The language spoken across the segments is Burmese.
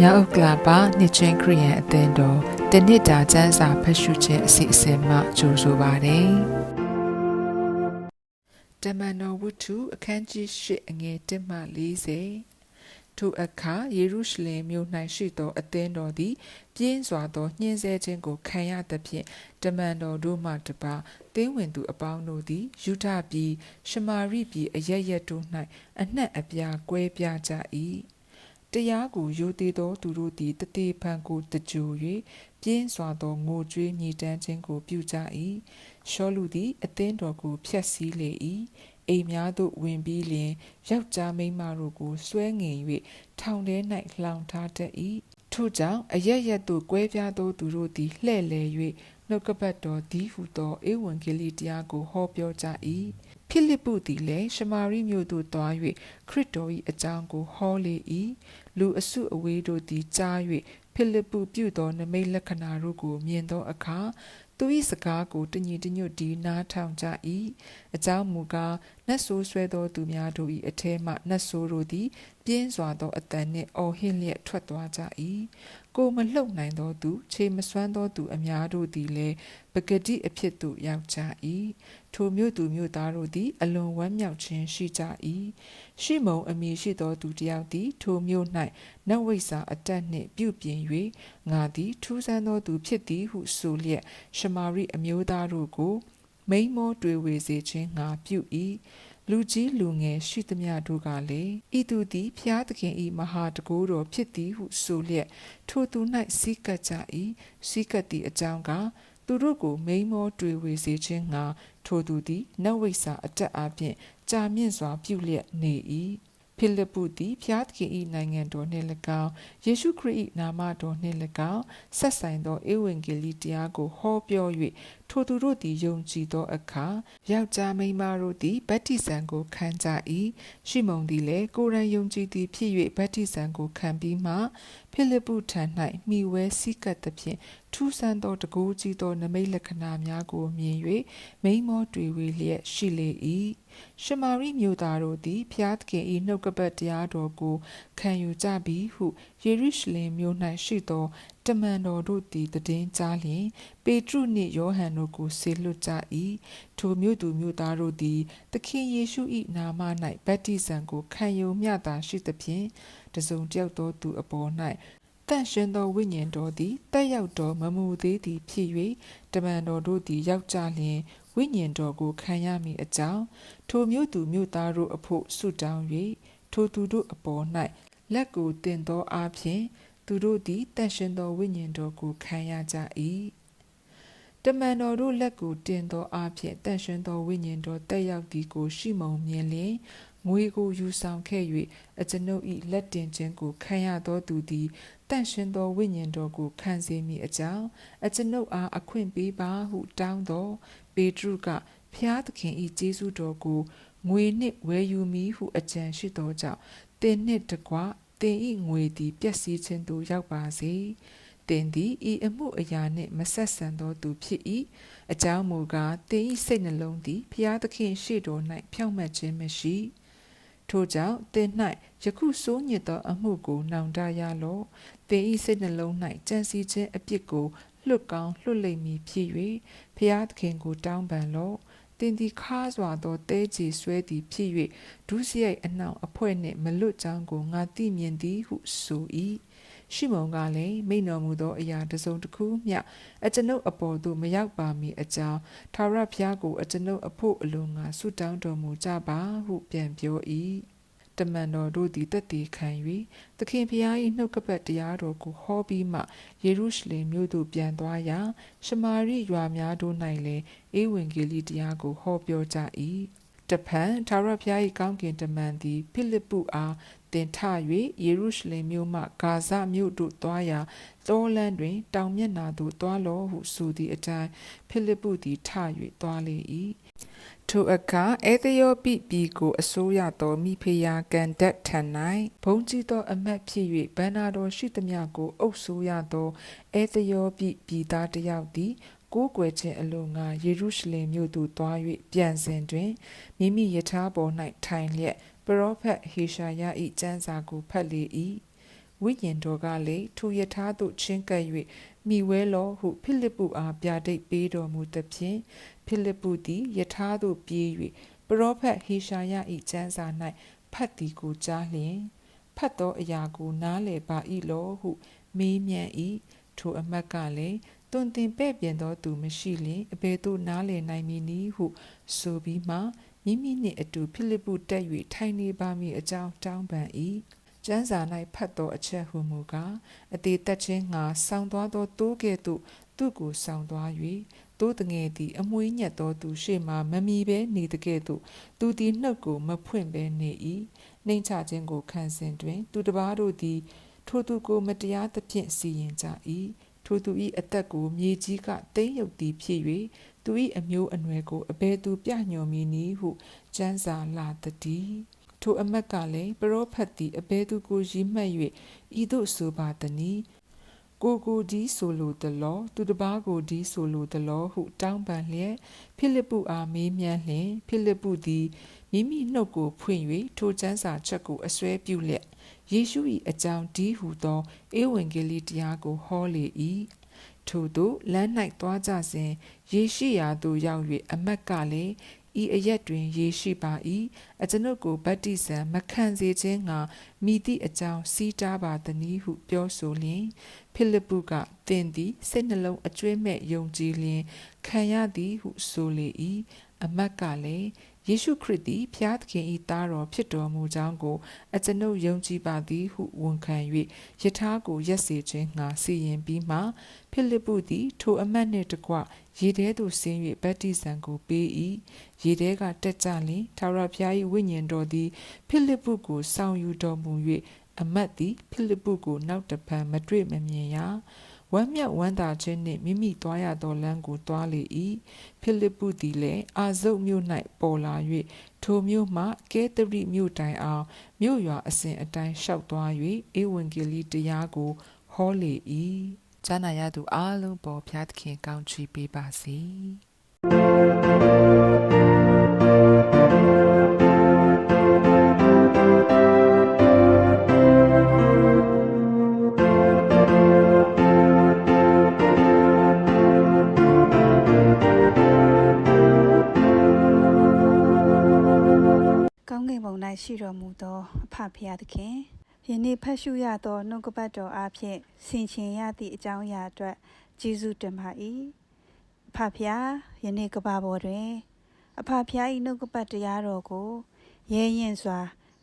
မြောက်ဥက္ကလာပါနှစ်ချင်းခရီးယန်အသင်းတော်တနစ်တာကျမ်းစာဖတ်ရှုခြင်းအစီအစဉ်မှကြိုဆိုပါရစေ။တမန်တော်ဝတ္ထုအခန်းကြီး၈အငယ်၁မှ40ထိုအခါယေရုရှလင်မြို့၌ရှိသော အသင်းတော်သည် ပြင်းစွာသောညှင်းဆဲခြင်းကိုခံရသဖြင့်တမန်တော်တို့မှတပါသင်းဝင်သူအပေါင်းတို့သည်ယူဒပြည်ရှမာရိပြည်အရရက်တို့၌အနှံ့အပြားကွဲပြားကြ၏ တရားကိုယိုသေးသောသူတို့သည်တတိဖန်ကိုတကြို၍ပြင်းစွာသောငိုကြွေးမြည်တမ်းခြင်းကိုပြုကြ၏ရှောလူသည်အသင်းတော်ကိုဖျက်ဆီးလေ၏အိမ်များသို့ဝင်ပြီးလျင်ယောက်ျားမိန်းမတို့ကိုဆွဲငင်၍ထောင်ထဲ၌လှောင်ထားတတ်၏ထို့ကြောင့်အရရက်သို့ကွဲပြားသောသူတို့သည်လှဲ့လေ၍နှုတ်ကပတ်တော်ဒီဟုသောဧဝံဂေလိတရားကိုဟောပြောကြ၏ ဖိလိပ္ပုသည်လည်းရှမာရိမြို့သို့သွား၍ခရစ်တော်၏အကြောင်းကိုဟောလေ၏လူအစုအဝေးတို့သည်ကြား၍ဖိလိပ္ပုပြုသောနမိတ်လက္ခဏာတို့ကိုမြင်သောအခါသူ၏စကားကိုတညီတညွတ်ဒီနားထောင်ကြ၏အကြောင်းမူကားနတ်ဆိုးဆွဲသောသူများတို့၏အထဲမှနတ်ဆိုးတို့သည်ပြင်းစွာသောအတန်နှင့်အော်ဟစ်လျက်ထွက်သွားကြ၏ ကိုမလှုပ်နိုင်သောသူခြေမစွမ်းသောသူအများတို့သည်လည်းပဂတိအဖြစ်သို့ရောက်ကြ၏ထိုမြို့သူမြို့သားတို့သည် အလွန်ဝမ်းမြောက်ခြင်းရှိကြ၏ရှိမုံအမည်ရှိသောသူတစ်ယောက်သည် ထိုမြို့၌နတ်ဝိစာအတက်နှင့်ပြုပြင်၍ငါသည်ထူးဆန်းသောသူဖြစ်သည်ဟုဆိုလျက်ရှမာရိအမျိုးသားတို့ကိုမိန်မောတွေ့ဝေစေခြင်းငါပြု၏ လူကြီးလူငယ်ရှိသမျှတို့ကလည်းဤသူသည်ဖျားသခင်ဤမဟာတကိုးတော်ဖြစ်သည်ဟုဆိုလျက်ထိုသူ၌စီးကပ်ကြ၏စီးကပ်သည့်အကြောင်းကသူတို့ကိုမိန်မောတွေ့ဝေစေခြင်းငါထိုသူသည်နတ်ဝိဆာအတက်အပြင်ကြာမြင့်စွာပြုလျက်နေ၏ ဖိလိပ္ပုသည်ဖျားသခင်၏နိုင်ငံတော်နှင့်၎င်းယေရှုခရစ်၏နာမတော်နှင့်၎င်းဆက်ဆိုင်သောဧဝံဂေလိတရားကိုဟောပြော၍ထိုသူတို့သည်ယုံကြည်သောအခါယောက်ျားမိန်းမတို့သည်ဗတ္တိဇံကိုခံကြ၏ရှိမုန်သည်လည်းကိုယ်တိုင်ယုံကြည်သည်ဖြစ်၍ဗတ္တိဇံကိုခံပြီးမှ ဖိလိပ္ပုထံ၌မိဝဲစည်းကပ်သဖြင့်ထူးဆန်းသောတကူကြီးသောနမိတ်လက္ခဏာများကိုမြင်၍မိန်မောတွေ့ဝေလျက်ရှိလေ၏ရှမာရိမြို့သားတို့သည်ဖျားသခင်၏နှုတ်ကပတ်တရားတော်ကိုခံယူကြပြီဟုယေရုရှလင်မြို့၌ရှိသော တမန်တော်တို့သည်တည်င်းကြားလျင်ပေတရုနှင့်ယောဟန်တို့ကိုဆေလွတ်ကြ၏ထိုမြို့သူမြို့သားတို့သည်သခင်ယေရှု၏နာမ၌ဗတ္တိဇံကိုခံယူမျှတာရှိသဖြင့်တစုံတယောက်သောသူအပေါ်၌တန့်ရှင်သောဝိညာဉ်တော်သည်တက်ရောက်တော်မမူသေးသည်ဖြစ်၍တမန်တော်တို့သည်ရောက်ကြလျင်ဝိညာဉ်တော်ကိုခံရမည်အကြောင်းထိုမြို့သူမြို့သားတို့အဖို့ဆုတောင်း၍ထိုသူတို့အပေါ်၌လက်ကိုတင်သောအားဖြင့် သူတို့သည်တန်ရှင်သောဝိညာဉ်တော်ကိုခံရကြ၏တမန်တော်တို့လက်ကိုတင်သောအားဖြင့်တန်ရှင်သောဝိညာဉ်တော်တက်ရောက်သည်ကိုရှိမုံမြင်လျင်ငွေကိုယူဆောင်ခဲ့၍အကျွန်ုပ်၏လက်တင်ခြင်းကိုခံရသောသူသည်တန့်ရှင်သောဝိညာဉ်တော်ကိုခံစေမိအကြောင်းအကျွန်ုပ်အားအခွင့်ပေးပါဟုတောင်းသောပေတရုကဖျားသခင်၏ကျေးဇူးတော်ကိုငွေနှင့်ဝယ်ယူမည်ဟုအကြံရှိသောကြောင့်တင်နှင့်တကွ တင်ဤငွေသည်ပျက်စီးခြင်းသို့ရောက်ပါစေတင်သည်ဤအမှုအရာနှင့်မဆက်ဆံသောသူဖြစ်၏အကြောင်းမူကားတင်ဤစိတ်နှလုံးသည်ဖျားသခင်ရှေ့တော်၌ဖြောင့်မတ်ခြင်းမရှိထို့ကြောင့်တင်၌ယခုစိုးညစ်သောအမှုကိုနှောင်တရလော့တင်ဤစိတ်နှလုံး၌ကြံစည်ခြင်းအပြစ်ကိုလွတ်ကောင်းလွတ်လိမ့်မည်ဖြစ်၍ဖျားသခင်ကိုတောင်းပန်လော့ တင်သည်ခါစွာသောတဲကြီးဆွဲသည်ဖြစ်၍ဒုစရိုက်အနှောင်အဖွဲ့နှင့်မလွတ်ကြောင်းကိုငါသိမြင်သည်ဟုဆို၏ရှိမုန်ကလည်းမိန်တော်မူသောအရာတစုံတစ်ခုမျှအကျွန်ုပ်အပေါ်သို့မရောက်ပါမီအကြောင်းထာဝရဘုရားကိုအကျွန်ုပ်အဖို့အလိုငါဆုတောင်းတော်မူကြပါဟုပြန်ပြော၏ တမန်တော်တို့သည်တက်တည်ခံ၍သခင်ဖျား၏နှုတ်ကပတ်တရားတော်ကိုဟောပြီးမှယေရုရှလင်မြို့သို့ပြန်သွားရာရှမာရိရွာများတို့၌လည်းဧဝံဂေလိတရားကိုဟောပြောကြ၏တဖန်ထာဝရဘုရား၏ကောင်းကင်တမန်သည်ဖိလိပ္ပုအားတင်ထ၍ယေရုရှလင်မြို့မှဂါဇမြို့သို့သွားရာတောလန်းတွင် တောင်မျက်နှာသို့သွားလောဟုဆိုသည့်အတိုင်းဖိလိပ္ပုသည်ထ၍သွားလေ၏ ထိုအခါအေသယောပိပြည်ကိုအစိုးရသောမိဖုရားကန်ဒတ်ထံ၌ဘုံကြီးသောအမတ်ဖြစ်၍ဗန္နာတော်ရှိသမျှကိုအုပ်စိုးရသောအေသယောပိပြည်သားတစ်ယောက်သည်ကိုးကွယ်ခြင်းအလို့ငါယေရုရှလင်မြို့သို့သွား၍ပြန်စဉ်တွင်မိမိယထာပေါ်၌ထိုင်လျက်ပရောဖက်ဟေရှာယ၏ကျမ်းစာကိုဖတ်လေ၏ဝိညာဉ်တော်ကလည်းထိုယထာသို့ချင်းကပ်၍မိဝဲလောဟုဖိလိပ္ပုအားပြဒိတ်ပေးတော်မူသဖြင့် ဖိလိပ္ပုသည်ယထာသို့ပြေး၍ပရောဖက်ဟေရှာယ၏ကျမ်းစာ၌ဖတ်သည်ကိုကြားလျင်ဖတ်သောအရာကိုနားလည်ပါ၏လောဟု မေးမြန်း၏ထိုအမတ်ကလည်းတွင်တင်ပဲ့ပြင်သောသူမရှိလျင်အဘယ်သို့နားလည်နိုင်မည်နည်းဟု ဆိုပြီးမှမိမိနှင့်အတူဖိလိပ္ပုတက်၍ထိုင်နေပါမည်အကြောင်းတောင်းပန်၏ကျမ်းစာ၌ဖတ်သောအချက်ဟုမူကားအသေးသက်ချင်းငါဆောင်းသွားသောတိုးကဲ့သို့သူ့ကိုဆောင်းသွား၍ တိုးတငယ်သည် အမွှေးညက်သောသူရှေ့မှမမီဘဲနေတကဲ့သို့သူသည်နှုတ်ကိုမဖွင့်ဘဲနေ၏နှိမ်ချခြင်းကိုခံစဉ်တွင် သူတစ်ပါးတို့သည် ထိုသူကိုမတရားသဖြင့်စီရင်ကြ၏ထိုသူ၏အသက်ကိုမြေကြီးကတိမ့်ယုတ်သည်ဖြစ်၍သူ၏အမျိုးအနွယ်ကိုအဘယ်သူပြညွန်မည်နည်းဟုကျမ်းစာလာတည်းထိုအမတ်ကလည်းပရောဖက်သည်အဘယ်သူကိုရည်မှတ်၍ဤသို့ဆိုပါသနည်း ကိုကိုဒီဆိုလိုတလောသူတစ်ပါးကိုဒီဆိုလိုတလောဟုတောင်းပန်လျက်ဖိလိပ္ပုအားမေးမြန်းလျင်ဖိလိပ္ပုသည်မိမိနှုတ်ကိုဖွင့်၍ထိုကျမ်းစာချက်ကိုအစွဲပြုလျက်ယေရှု၏အကြောင်းဒီဟုသောဧဝံဂေလိတရားကိုဟောလေ၏ထို့သို့လမ်း၌သွားကြစဉ်ယေရှိရာသို့ရောက်၍အမတ်ကလည်း ဤအရက်တွင်ရေရှိပါ၏အကျွန်ုပ်ကိုဗတ္တိဇံမခံစေခြင်းငါမိသည့်အကြောင်းစီးတားပါသည်ဟုပြောဆိုလျင်ဖိလိပ္ပုကသင်သည်စိတ်နှလုံးအကျွေးမဲ့ယုံကြည်လျင်ခံရသည်ဟုဆိုလေ၏ အမတ်ကလည်းယေရှုခရစ်သည်ဖျားသခင်၏သားတော်ဖြစ်တော်မူကြောင်းကိုအကျွန်ုပ်ယုံကြည်ပါသည်ဟုဝန်ခံ၍ယထာကိုရက်စေခြင်းငှာစီရင်ပြီးမှဖိလိပ္ပုသည်ထိုအမတ်နှင့်တကွရေထဲသို့ဆင်း၍ဗတ္တိဇံကိုပေး၏ရေထဲကတက်ကြလျင်ထာဝရဘုရား၏ဝိညာဉ်တော်သည်ဖိလိပ္ပုကိုဆောင်ယူတော်မူ၍အမတ်သည်ဖိလိပ္ပုကိုနောက်တဖန်မတွေ့မမြင်ရ ဝမ်းမြောက်ဝမ်းသာခြင်းနှင့်မိမိသွားရသောလမ်းကိုတွားလေ၏ဖိလိပ္ပုသည်လည်းအာဇုတ်မြို့၌ပေါ်လာ၍ထိုမြို့မှကဲသရိမြို့တိုင်အောင်မြို့ရွာအစဉ်အတိုင်းလျှောက်သွား၍ဧဝံဂေလိတရားကိုဟောလေ၏ဇာနာရသူအလုံးပေါ်ဖျားသခင်ကောင်းချီးပေးပါစေ ကောင်းကင်ဘုံ၌ရှိတော်မူသောအဖဖရာသခင်ယနေ့ဖတ်ရှုရသောနှုတ်ကပတ်တော်အားဖြင့်ဆင်ခြင်ရသည့်အကြောင်းအရာအတွက်ကျေးဇူးတင်ပါ၏အဖဖရာယနေ့ကဘာပေါ်တွင် အဖဖရာ၏နှုတ်ကပတ်တရားတော်ကိုရဲရင်စွာ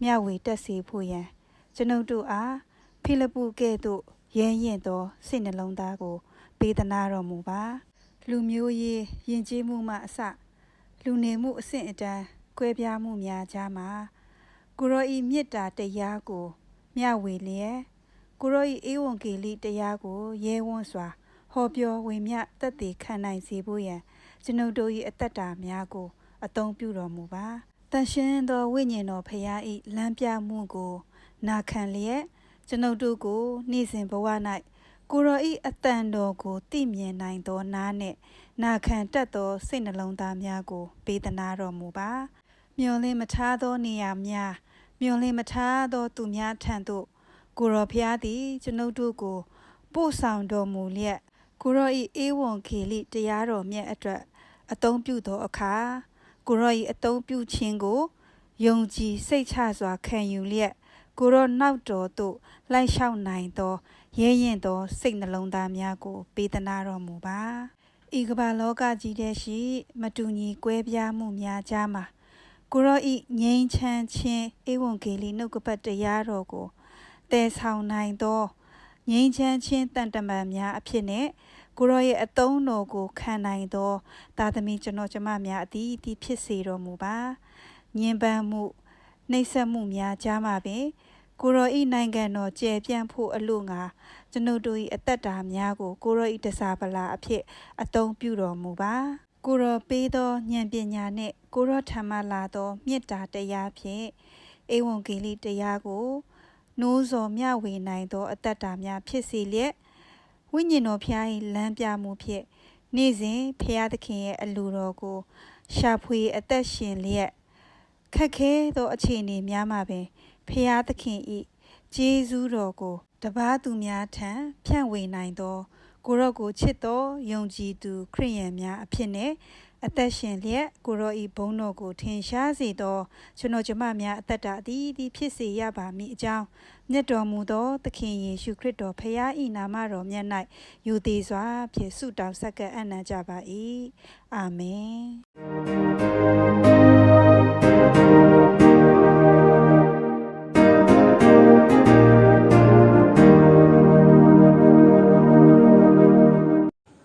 မျှဝေတက်စေဖို့ရန်ကျွန်ုပ်တို့အားဖိလိပ္ပုကဲ့သို့ရဲရင်သောစိတ်နှလုံးသားကိုပေးသနာတော်မူပါ လူမျိုးရေးယဉ်ကျေးမှုမှအစလူနေမှုအဆင့်အတန်း ကွဲပြားမှုများကြားမှာကိုရောဤမေတ္တာတရားကိုမျှဝေလျက်ကိုရောဤဧဝံဂေလိတရားကိုရဲဝံ့စွာ ဟောပြောဝေမျှတက်တည်ခံနိုင်စေဖို့ရန်ကျွန်ုပ်တို့၏အသက်တာများကို အသုံးပြုတော်မူပါတန်ရှင်းသောဝိညာဉ်တော်ဖရာ၏လမ်းပြမှုကို နာခံလျက်ကျွန်ုပ်တို့ကိုနေ့စဉ်ဘဝ၌ကိုရောဤအတန်တော်ကိုသိမြင်နိုင်သောနားနှင့်နာခံတတ်သောစိတ်နှလုံးသားများကို ပေးသနာတော်မူပါ မျောလင်းမထားသောနေရာများမျောလင်းမထားသောသူများထံသို့ကိုရောဖျားသည်ကျွန်ုပ်တို့ကို ပို့ဆောင်တော်မူလျက်ကိုရောဤအေဝံခေလိတရားတော်မြတ်အတွက်အသုံးပြုသောအခါကိုရောဤအသုံးပြုခြင်းကိုယုံကြည်စိတ်ချစွာခံယူလျက်ကိုရောနောက်တော်သို့လိုက်လျှောက်နိုင်သောရဲရင်သော စိတ်နှလုံးသားများကို ပေးသနာတော်မူပါဤကမ္ဘာလောကကြီးထဲရှိ မတူညီကွဲပြားမှုများကြားမှာ ကိုရောဤငြိမ်းချမ်းခြင်းဧဝံဂေလိနှုတ်ကပတ်တရားတော်ကိုတည်ဆောင်နိုင်သောငြိမ်းချမ်းခြင်းတန်တမန်များအဖြစ်နဲ့ကိုရောရဲ့အသုံးတော်ကိုခံနိုင်သောသာသမီကျွန်တော်ကျမများအသည်ဒီဖြစ်စေတော်မူပါညင်ပန်းမှုနှိပ်စက်မှုများကြားမှာပင်ကိုရောဤနိုင်ငံတော်ကျယ်ပြန့်ဖို့အလို့ငါကျွန်ုပ်တို့၏အသက်တာများကိုကိုရောဤတစားပလာအဖြစ်အသုံးပြုတော်မူပါကိုရောပေးသောဉာဏ်ပညာနှင့် ကိုရောထံမှလာသောမေတ္တာတရားဖြင့်ဧဝံဂေလိတရားကိုနိုးစော်မျှဝေနိုင်သော အတ္တတာများဖြစ်စေလျက်ဝိညာဉ်တော်ဖျား၏လမ်းပြမှုဖြင့်နေ့စဉ်ဖျားသခင်ရဲ့အလိုတော်ကို ရှာဖွေအသက်ရှင်လျက်ခက်ခဲသောအခြေအနေများမှာပင်ဖျားသခင်၏ကျေးဇူးတော်ကို တပားသူများထံဖြန့်ဝေနိုင်သောကိုရော့ကိုချစ်သောယုံကြည်သူခရိယန်များအဖြစ်နဲ့ အသက်ရှင်လျက်ကိုရော့ဤဘုန်းတော်ကိုထင်ရှားစေသောကျွန်တော်ကျမများအသက်တာအသီးသီးဖြစ်စေရပါမည်အကြောင်းမြတ်တော်မူသောသခင်ယေရှုခရစ်တော်ဖခင်၏နာမတော်မြတ်၌ယူသေးစွာဖြင့်ဆုတောင်းဆက်ကပ်အနံ့ကြပါ၏အာမင်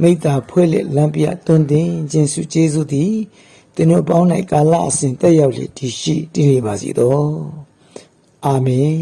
မိတ္တာဖွဲ့လက်လမ်းပြတွင်တင်ခြင်းစုကျေးဇူးသည်သင်တို့ပေါင်း၌ကာလအစဉ်တက်ရောက်လေတည်ရှိတည်နေပါစေသောအာမင်